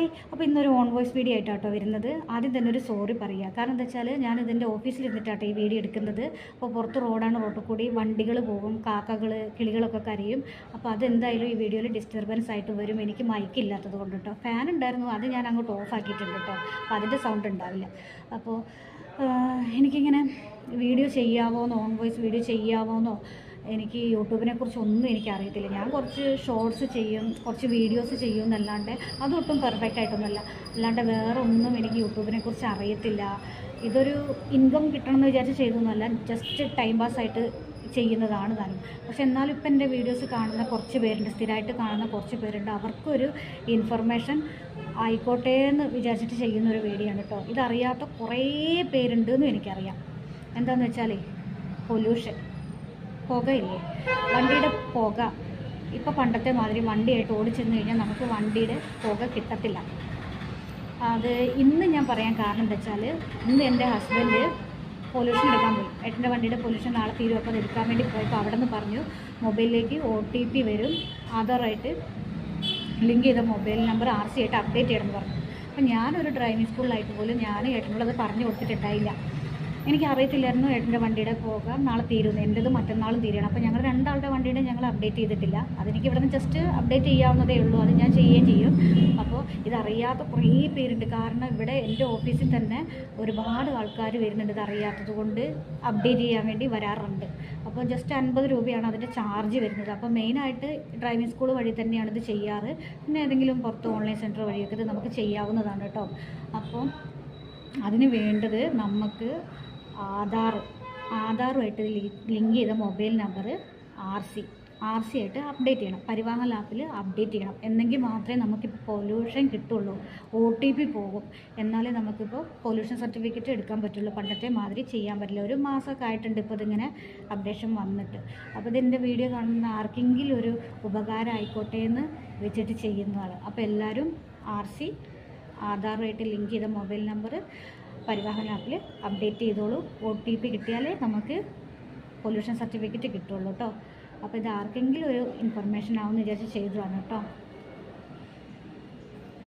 Hi അപ്പോൾ ഇന്നൊരു on voice video ആയിട്ടാട്ടോ വരുന്നത്. ആദ്യം തന്നെ ഒരു സോറി പറയുക കാരണം എന്താ വെച്ചാൽ ഞാൻ ഇതിന്റെ ഓഫീസിൽ ഇരുന്നിട്ടാട്ടോ ഈ വീഡിയോ എടുക്കുന്നത്. അപ്പോൾ പുറത്ത് റോഡാണ് റോഡിൽ കൂടി. വണ്ടികൾ പോകും. കാക്കകൾ കിളികളൊക്കെ കരയും. അപ്പോൾ അതെന്തായാലും ഈ വീഡിയോയിൽ ഡിസ്റ്റർബൻസ് ആയിട്ട് വരും. എനിക്ക് മൈക്കില്ലാത്തത് കൊണ്ട് കേട്ടോ ഫാൻ ഉണ്ടായിരുന്നു. അത് ഞാൻ അങ്ങോട്ട് ഓഫ് ആക്കിയിട്ടുണ്ട് കേട്ടോ അപ്പോൾ അതിന്റെ സൗണ്ട് ഉണ്ടാവില്ല. അപ്പോൾ എനിക്കിങ്ങനെ വീഡിയോ ചെയ്യാവോന്നോ? ഓൺ വോയിസ് വീഡിയോ ചെയ്യാവോ ചെയ്യാവോന്നോ? എനിക്ക് യൂട്യൂബിനെ കുറിച്ചൊന്നും എനിക്ക് അറിയത്തില്ല ഞാൻ കുറച്ച് ഷോർട്സ് ചെയ്യും കുറച്ച് വീഡിയോസ് ചെയ്യും എന്നല്ലാണ്ട് അതൊട്ടും പെർഫെക്റ്റ് ആയിട്ടൊന്നുമല്ല. അല്ലാണ്ട് വേറെ ഒന്നും എനിക്ക് യൂട്യൂബിനെ കുറിച്ച് അറിയത്തില്ല. ഇതൊരു ഇൻകം കിട്ടണം എന്ന് വിചാരിച്ച് ചെയ്തൊന്നുമല്ല ജസ്റ്റ് ടൈം പാസ് ആയിട്ട് ചെയ്യുന്നതാണ് താനും. പക്ഷെ എന്നാലും ഇപ്പം എന്റെ വീഡിയോസ് കാണുന്ന കുറച്ച് പേരുണ്ട് സ്ഥിരമായിട്ട് കാണുന്ന കുറച്ച് പേരുണ്ട്. അവർക്കൊരു ഇൻഫർമേഷൻ ആയിക്കോട്ടെ എന്ന് വിചാരിച്ചിട്ട് ചെയ്യുന്ന ഒരു വീഡിയോ ആണ് കേട്ടോ. ഇതറിയാത്ത കുറേ പേരുണ്ട് എന്നും എനിക്കറിയാം. എന്താണെന്ന് വെച്ചാലേ പൊല്യൂഷൻ പുകയില്ലേ? വണ്ടിയുടെ പുക. ഇപ്പോൾ പണ്ടത്തെ മാതിരി വണ്ടിയായിട്ട് ഓടിച്ചെന്ന് കഴിഞ്ഞാൽ നമുക്ക് വണ്ടിയുടെ പുക കിട്ടത്തില്ല. അത് ഇന്ന് ഞാൻ പറയാൻ കാരണം എന്താ വെച്ചാൽ ഇന്ന് എന്റെ ഹസ്ബൻഡ് പൊല്യൂഷൻ എടുക്കാൻ പോയി. ഏട്ടന്റെ വണ്ടിയുടെ പൊല്യൂഷൻ നാളെ തീരും. അപ്പോൾ എടുക്കാൻ വേണ്ടി പോയപ്പോൾ അവിടെ നിന്ന് പറഞ്ഞു മൊബൈലിലേക്ക് ഒ ടി പി വരും. ആധാറായിട്ട് ലിങ്ക് ചെയ്ത മൊബൈൽ നമ്പർ ആർ സി ആയിട്ട് അപ്ഡേറ്റ് ചെയ്യണമെന്ന് പറഞ്ഞു. അപ്പോൾ ഞാനൊരു ഡ്രൈവിംഗ് സ്കൂളിലായിട്ട് പോലും ഞാൻ ഏട്ടനുള്ളത് പറഞ്ഞു കൊടുത്തിട്ടുണ്ടായില്ല. എനിക്ക് അറിയത്തില്ലായിരുന്നു ഏട്ടന്റെ വണ്ടിയുടെ പോകാം നാളെ തീരുന്നു എന്റെത് മറ്റന്നാളും തീരണം അപ്പോൾ ഞങ്ങൾ രണ്ടാളുടെ വണ്ടിയുടെ ഞങ്ങൾ അപ്ഡേറ്റ് ചെയ്തിട്ടില്ല. അതെനിക്ക് ഇവിടെ നിന്ന് ജസ്റ്റ് അപ്ഡേറ്റ് ചെയ്യാവുന്നതേ ഉള്ളൂ. അത് ഞാൻ ചെയ്യുകയും ചെയ്യും. അപ്പോൾ ഇതറിയാത്ത കുറേ പേരുണ്ട്. കാരണം ഇവിടെ എന്റെ ഓഫീസിൽ തന്നെ ഒരുപാട് ആൾക്കാർ വരുന്നുണ്ട്. ഇതറിയാത്തത് കൊണ്ട് അപ്ഡേറ്റ് ചെയ്യാൻ വേണ്ടി വരാറുണ്ട്. അപ്പോൾ ജസ്റ്റ് അൻപത് രൂപയാണ് അതിന്റെ ചാർജ് വരുന്നത്. അപ്പോൾ മെയിനായിട്ട് ഡ്രൈവിംഗ് സ്കൂൾ വഴി തന്നെയാണ് ഇത് ചെയ്യാറ്. പിന്നെ ഏതെങ്കിലും പുറത്ത് ഓൺലൈൻ സെന്റർ വഴിയൊക്കെ ഇത് നമുക്ക് ചെയ്യാവുന്നതാണ് കേട്ടോ. അപ്പോൾ അതിന് വേണ്ടത് നമുക്ക് ആധാർ ആധാറുമായിട്ട് ലിങ്ക് ചെയ്ത mobile number R C R C ആയിട്ട് അപ്ഡേറ്റ് ചെയ്യണം. പരിവാഹന ആപ്പിൽ അപ്ഡേറ്റ് ചെയ്യണം. എന്നെങ്കിൽ മാത്രമേ നമുക്കിപ്പോൾ പൊല്യൂഷൻ കിട്ടുള്ളൂ. ഒ ടി പി പോകും. എന്നാലേ നമുക്കിപ്പോൾ പൊല്യൂഷൻ സർട്ടിഫിക്കറ്റ് എടുക്കാൻ പറ്റുള്ളൂ. പണ്ടത്തെ മാതിരി ചെയ്യാൻ പറ്റില്ല. ഒരു മാസമൊക്കെ ആയിട്ടുണ്ട് ഇപ്പോൾ ഇതിങ്ങനെ അപ്ഡേഷൻ വന്നിട്ട്. അപ്പോൾ ഇതിന്റെ വീഡിയോ കാണുന്ന ആർക്കെങ്കിലും ഒരു ഉപകാരം ആയിക്കോട്ടെ എന്ന് വെച്ചിട്ട് ചെയ്യുന്നതാണ്. അപ്പോൾ എല്ലാവരും ആർ സി ആധാറുമായിട്ട് ലിങ്ക് ചെയ്ത മൊബൈൽ നമ്പർ പരിവാഹൻ ആപ്പിൽ അപ്ഡേറ്റ് ചെയ്തോളൂ. ഒ ടി പി കിട്ടിയാലേ നമുക്ക് പൊല്യൂഷൻ സർട്ടിഫിക്കറ്റ് കിട്ടുള്ളൂ കേട്ടോ അപ്പോൾ ഇത് ആർക്കെങ്കിലും ഒരു ഇൻഫർമേഷൻ ആവുമെന്ന് വിചാരിച്ച് ചെയ്തതാണ് കേട്ടോ